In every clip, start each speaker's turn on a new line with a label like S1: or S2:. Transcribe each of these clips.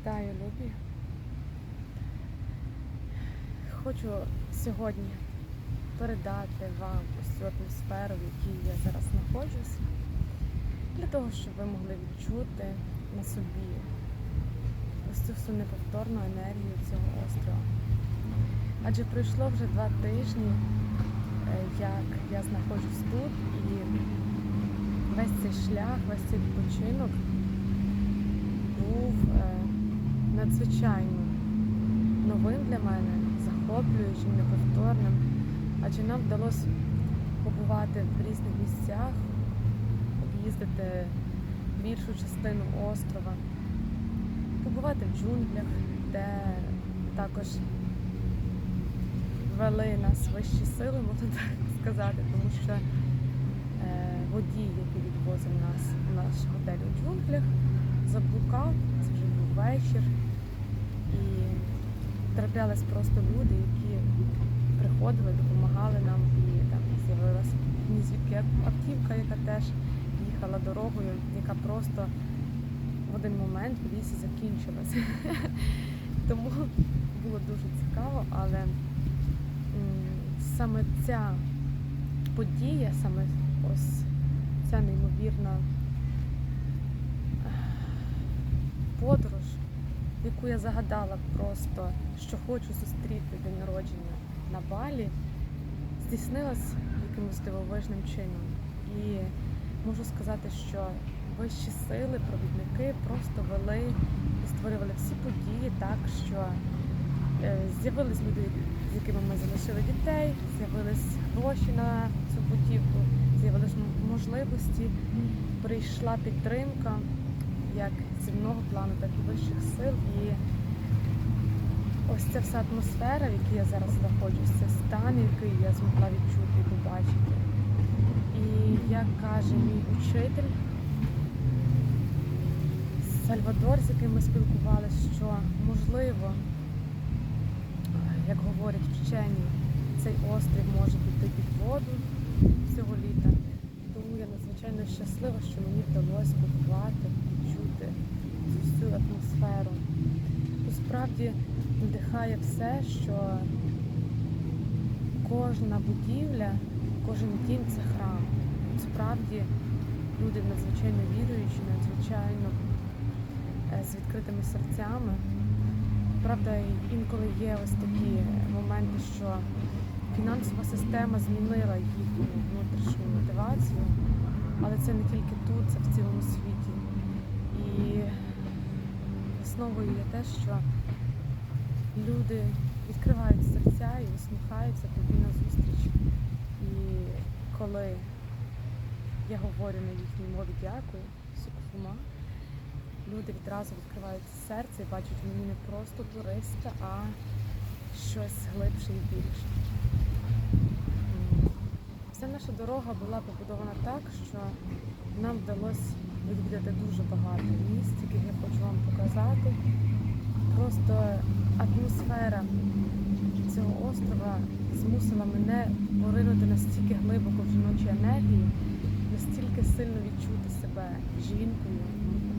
S1: Вітаю, любі. Хочу сьогодні передати вам ось цю атмосферу, в якій я зараз знаходжусь, для того, щоб ви могли відчути на собі ось цю всю неповторну енергію цього острова. Адже пройшло вже два тижні, е, як я знаходжусь тут, і весь цей шлях, весь цей відпочинок був е, надзвичайно новим для мене, захоплюючим, неповторним. Адже нам вдалося побувати в різних місцях, об'їздити більшу частину острова, побувати в джунглях, де також вели нас вищі сили, можна так сказати, тому що е, водій, який відвозив нас в наш готель у джунглях, заблукав, це вже був вечір. І траплялись просто люди, які приходили, допомагали нам. І там з'явилася звідки автівка, яка теж їхала дорогою, яка просто в один момент в лісі закінчилася. Тому було дуже цікаво, але саме ця подія, саме ось ця неймовірна подорож, яку я загадала просто, що хочу зустріти день народження на Балі, здійснилась якимось дивовижним чином. І можу сказати, що вищі сили, провідники просто вели і створювали всі події так, що е, з'явились люди, з якими ми залишили дітей, з'явились гроші на цю путівку, з'явились можливості, прийшла підтримка як земного плану, так і вищих сил. І ось ця вся атмосфера, в якій я зараз знаходжусь, це стан, який я змогла відчути і побачити. І як каже мій учитель Сальвадор, з яким ми спілкувалися, що можливо, як говорять вчені, цей острів може піти під воду цього літа. Надзвичайно щаслива, що мені вдалося побувати, відчути цю атмосферу. Тут справді надихає все, що кожна будівля, кожен дім це храм. Справді люди надзвичайно віруючі, надзвичайно е, з відкритими серцями. Правда, інколи є ось такі моменти, що фінансова система змінила їхню внутрішню мотивацію, але це не тільки тут, це в цілому світі. І основою є те, що люди відкривають серця і усміхаються тобі на зустріч. І коли я говорю на їхній мові дякую, сукфума, люди відразу відкривають серце і бачать в мені не просто туриста, а щось глибше і більше. Вся наша дорога була побудована так, що нам вдалося відвідати дуже багато місць, яких я хочу вам показати. Просто атмосфера цього острова змусила мене поринути настільки глибоко в жіночу енергію, настільки сильно відчути себе жінкою,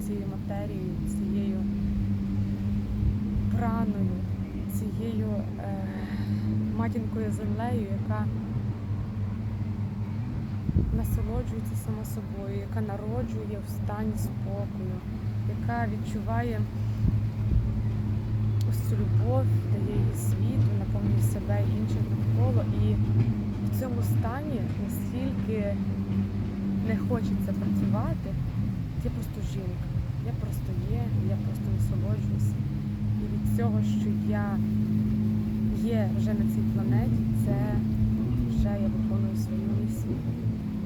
S1: цією матерією, цією праною, цією е, матінкою землею, яка насолоджується сама собою, яка народжує в стані спокою, яка відчуває ось цю любов, дає їй світу, наповнює себе і інших навколо. І в цьому стані настільки не хочеться працювати, я просто жінка. Я просто є, я просто насолоджуюся. І від цього, що я є вже на цій планеті, це вже я виконую свою місію.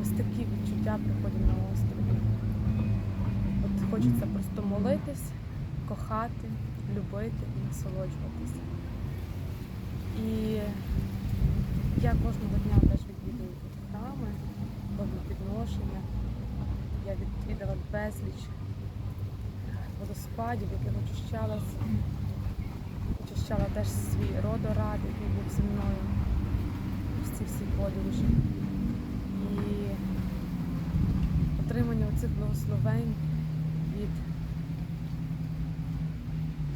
S1: Ось такі відчуття приходять на острові. От хочеться просто молитись, кохати, любити і насолоджуватися. І я кожного дня теж відвідую тут храми, роблю підношення. Я відвідала безліч водоспадів, яких очищалась. Очищала теж свій родорад, який був зі мною в ці всі подорожі. І отримання цих благословень від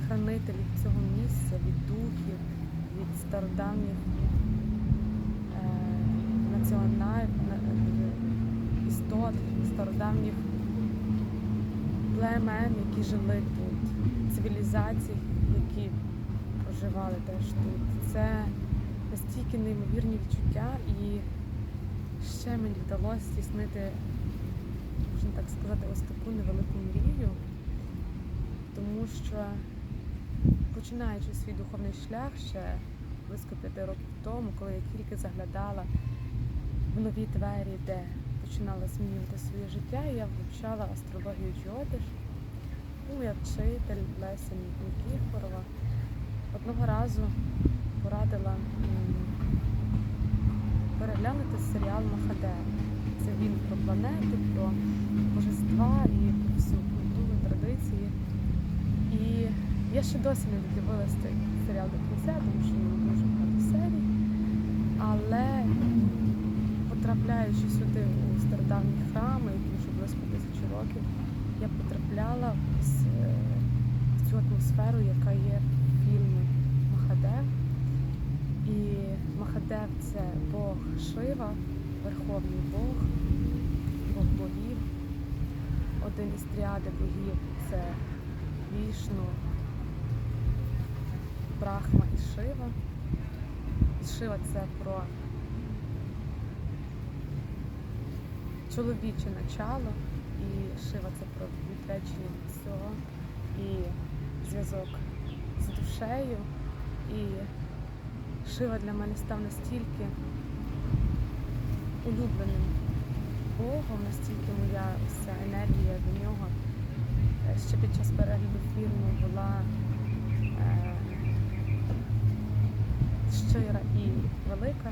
S1: хранителів цього місця від духів, від стародавніх е, національних істот, стародавніх племен, які жили тут, цивілізацій, які проживали теж тут. Це настільки неймовірні відчуття, і ще мені вдалося здійснити, можна так сказати, ось таку невелику мрію, тому що починаючи свій духовний шлях ще близько п'яти років тому, коли я тільки заглядала в нові двері, де починала змінювати своє життя, я вивчала астрологію Джотиш. Моя вчитель Леся Нікіфорова одного разу порадила переглянути серіал Махадев. Це він про планети, про божества і про всю культуру, традиції. І я ще досі не додивилася цей серіал до кінця, тому що він дуже багато серій. Але потрапляючи сюди у стародавні храми, які вже близько тисячі років, я потрапляла в цю атмосферу, яка є в фільмі Махадев. І Махадев це Бог Шива, Верховний Бог, Бог богів. Один із тріади богів це Вішну, Брахма і Шива. Шива це про чоловіче начало, і Шива це про відречення від всього, і зв'язок з душею. І Шива для мене став настільки улюбленим Богом, настільки моя вся енергія до нього е, ще під час перегляду фільму була е, щира і велика.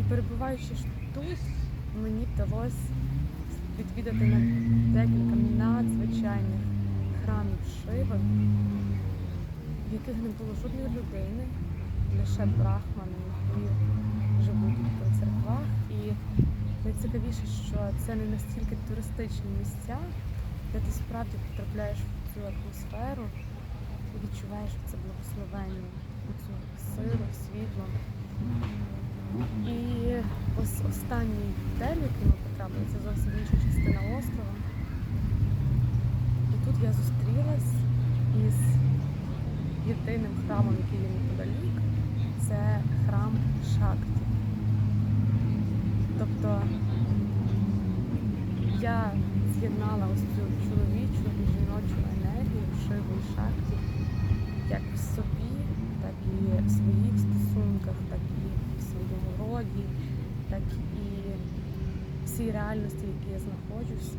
S1: І перебуваючи тут, мені вдалося відвідати на декілька надзвичайних храмів Шиви, в яких не було жодної людини, лише брахмани, які живуть в церквах. І найцікавіше, що це не настільки туристичні місця, де ти справді потрапляєш в цю атмосферу і відчуваєш це благословення, цю силу, світло. І ось останній готель, який ми потрапили, це зовсім інша частина острова. І тут я зустрілась із єдиним храмом, який є неподалік, це храм Шакті. Тобто я з'єднала ось цю чоловічу і жіночу енергію Шиву і Шакті як в собі, так і в своїх стосунках, так і в своєму роді, так і в цій реальності, в якій я знаходжусь.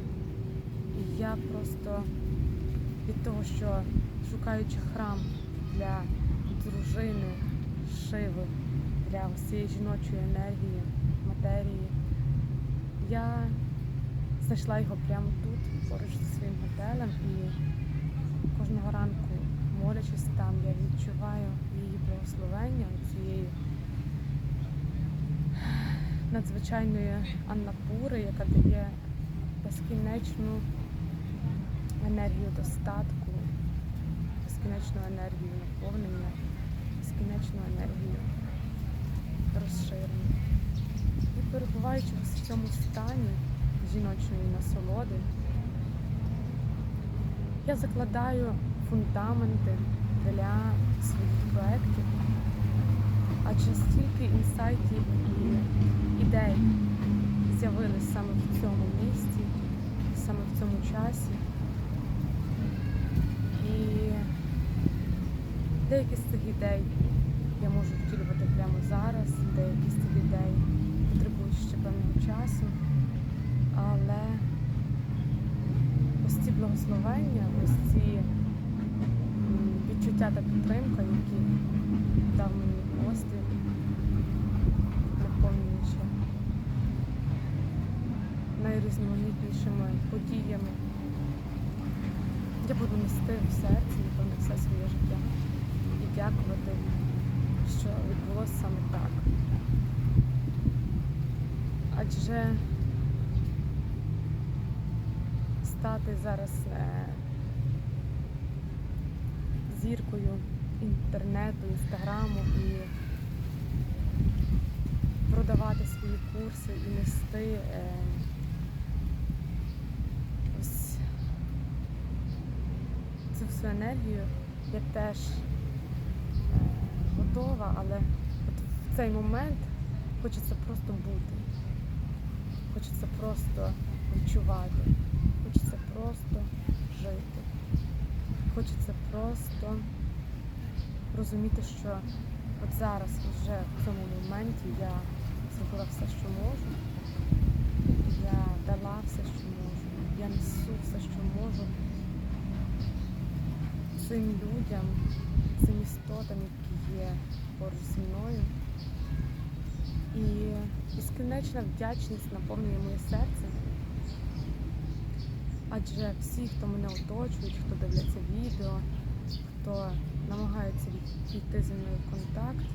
S1: І я просто від того, що шукаючи храм для дружини, шиви, для всієї жіночої енергії, матерії, я знайшла його прямо тут, поруч зі своїм готелем, і кожного ранку, молячись там, я відчуваю її благословення цієї надзвичайної Аннапури, яка дає безкінечну енергію достатку, безкінечну енергію наповнення, безкінечну енергію розширення. І перебуваючи в цьому стані жіночої насолоди, я закладаю фундаменти для своїх проєктів, адже стільки інсайтів і ідей з'явились саме в цьому місці, саме в цьому часі. І деякі з цих ідей я можу втілювати прямо зараз, деякі з цих ідей потребують ще певного часу. Але ось ці благословення, ось ці відчуття та підтримка, які дав мені острів, наповнюючи найрізноманітнішими подіями. Я буду нести в серці, напевно, все своє життя і дякувати, що відбулося саме так. Адже стати зараз е, зіркою інтернету, інстаграму і продавати свої курси і нести е, ось цю всю енергію. Я теж готова, але от в цей момент хочеться просто бути. Хочеться просто відчувати. Хочеться просто жити. Хочеться просто розуміти, що от зараз вже в цьому моменті я зробила все, що можу. Я дала все, що можу. Я несу все, що можу цим людям, цим істотам, які є поруч зі мною. І безкінечна вдячність наповнює моє серце. Адже всі, хто мене оточують, хто дивляться відео, хто намагається війти зі мною в контакт,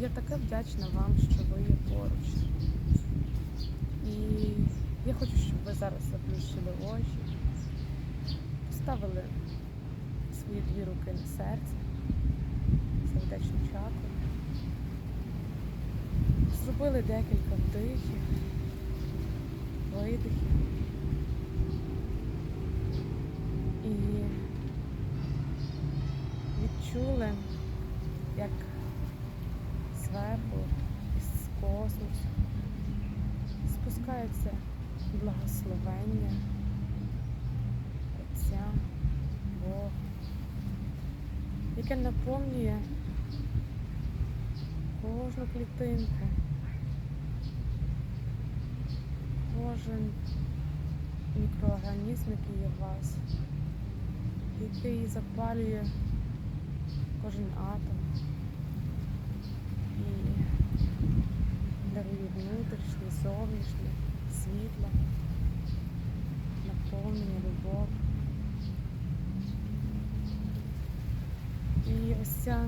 S1: я така вдячна вам, що ви є поруч. І я хочу, щоб ви зараз заплющили очі, поставили свої дві руки на серце, сердечну чакру, зробили декілька вдихів, видихів. І відчули, як зверху з космосу спускається благословення Отця Бога, яке наповнює кожну клітинку, кожен мікроорганізм, який є в вас, який запалює кожен атом і дарує внутрішнє, зовнішнє світло, наповнення, любов. І ось ця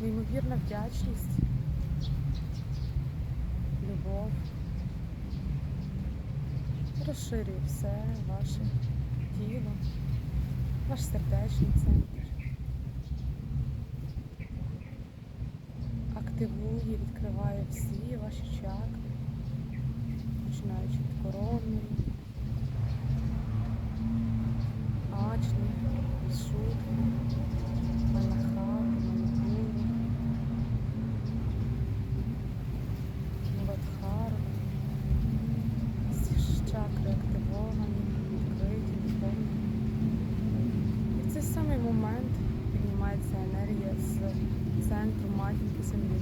S1: неймовірна вдячність, любов розширює все ваше тіло, ваш сердечний центр. Активує, відкриває всі ваші чакри, починаючи від коронної, ачни, шутки, малахати, маніпуру, муладхару. Всі ж чакри активовані, відкриті, наповнені. І в цей самий момент піднімається енергія з матінки землі.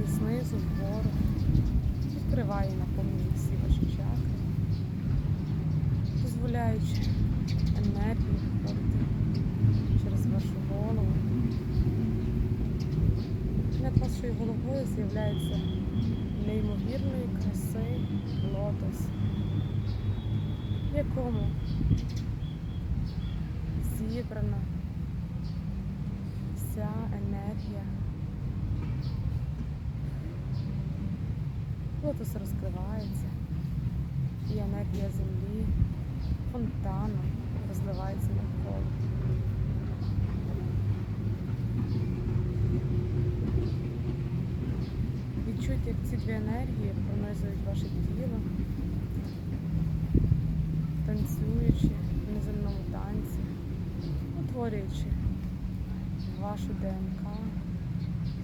S1: І знизу вгору відкриває і наповнює всі ваші чакри, дозволяючи енергії входити через вашу голову. Над вашою головою з'являється неймовірної краси лотос, в якому зібрана вся енергія. Лотос розкривається, і енергія землі фонтаном розливається навколо. Відчуйте, як ці дві енергії пронизують ваше тіло, танцюючи в неземному танці, утворюючи вашу ДНК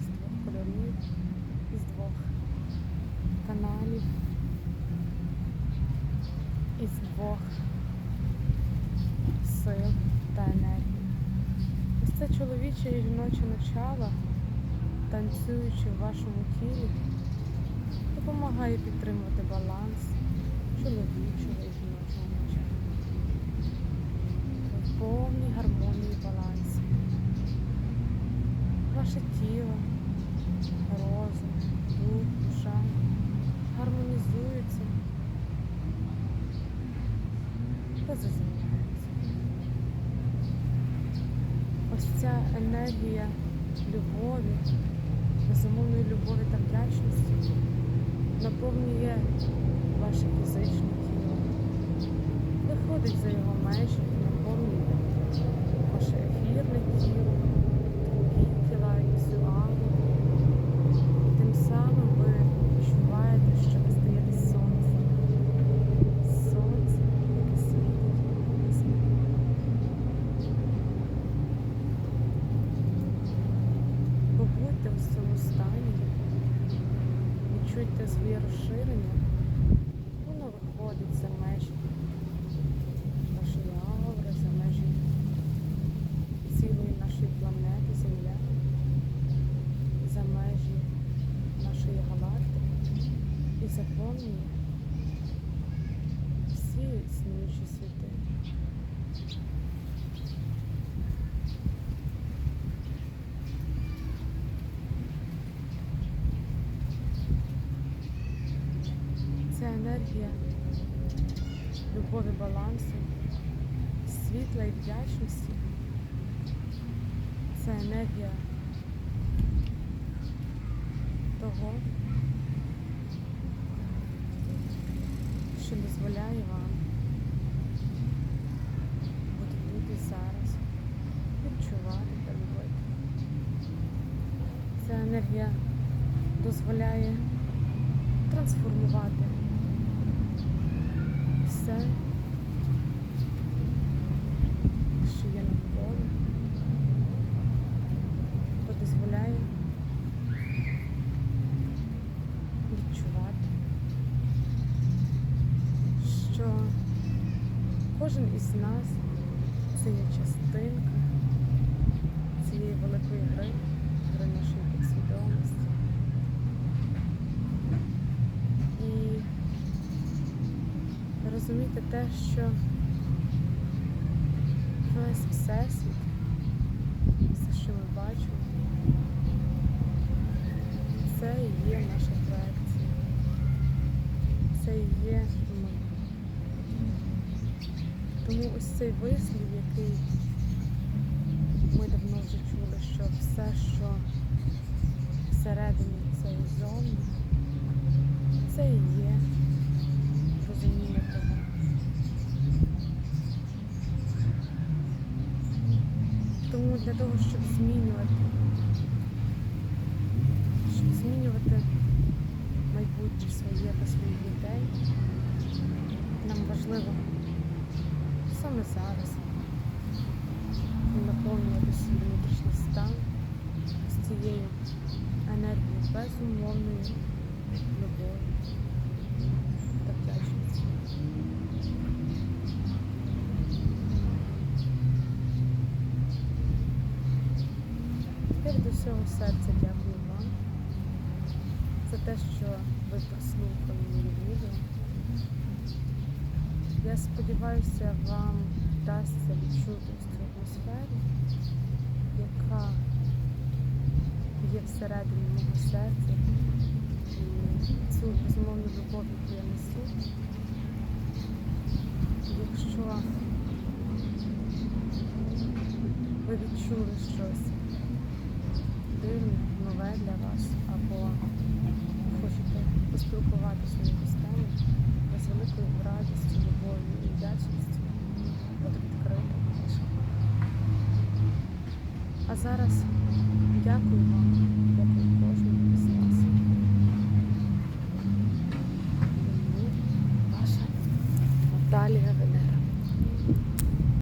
S1: з двох кольорів, із двох каналів, із двох сил та енергії. Ось це чоловіче і жіноче начало, танцюючи в вашому тілі, допомагає підтримувати баланс чоловічого і жіночого начала. В повній гармонії балансі. Ваше тіло, розум, дух, душа гармонізуються та заземляються. Ось ця енергія любові, безумовної любові та вдячності наповнює ваше фізичне тіло, виходить за його межі і наповнює ваше ефірне тіло, тонкі тіла і всю ауру. І тим самим ви відчуваєте, що ви стаєте сонцем. Сонце, яке світить на землі. Побудьте в цьому стані, відчуйте своє розширення, воно виходить за межі нашої аури, за межі цілої нашої планети Земля, за межі нашої галактики і заповнює всі існуючі світи. Це енергія любові балансу, світла і вдячності. Це енергія того, що дозволяє вам бути тут і зараз, відчувати та любити. Ця енергія дозволяє трансформувати все, що є навколо, то дозволяє відчувати, що кожен із нас це є частинка цієї великої гри, гри нашої підсвідомості. І розуміти те, що весь всесвіт, все, що ми бачимо, це і є наша проекція. Це і є ми. Тому ось цей вислів, який ми давно вже чули, що все, що всередині, це і зовні, це і є розуміння того. Тому для того, щоб змінювати, щоб змінювати майбутнє своє та своїх дітей, нам важливо саме зараз наповнювати свій внутрішній стан з цією енергією безумовної любові та вдячності. Я від усього серця дякую вам за те, що ви прослухали мої відео. Я сподіваюся, вам вдасться відчути цю атмосферу, яка є всередині мого серця. І цю безумовну любов, яку я несу. Якщо ви відчули щось для вас, або хочете поспілкуватися на якусь тему, з великою радістю, любов'ю і вдячністю буду відкрита. А зараз дякую вам, дякую